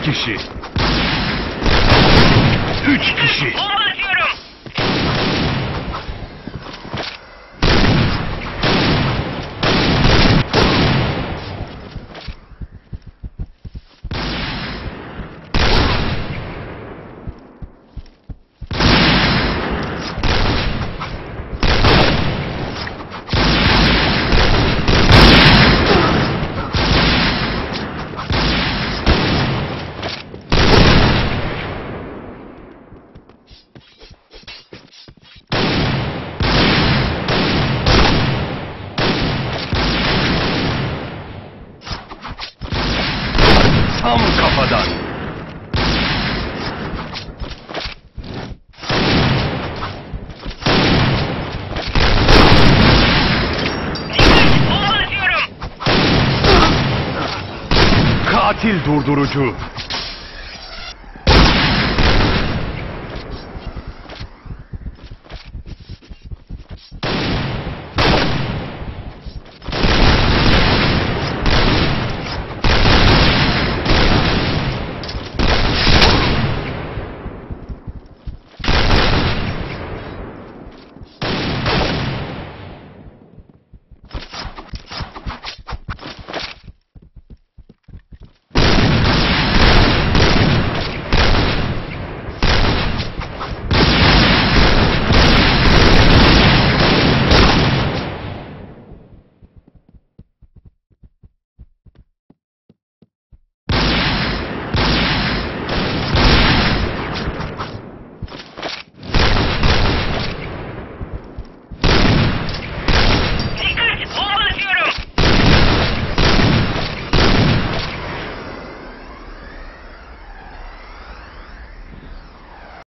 kişi. Üç kişi. Atıyorum. Katil durdurucu.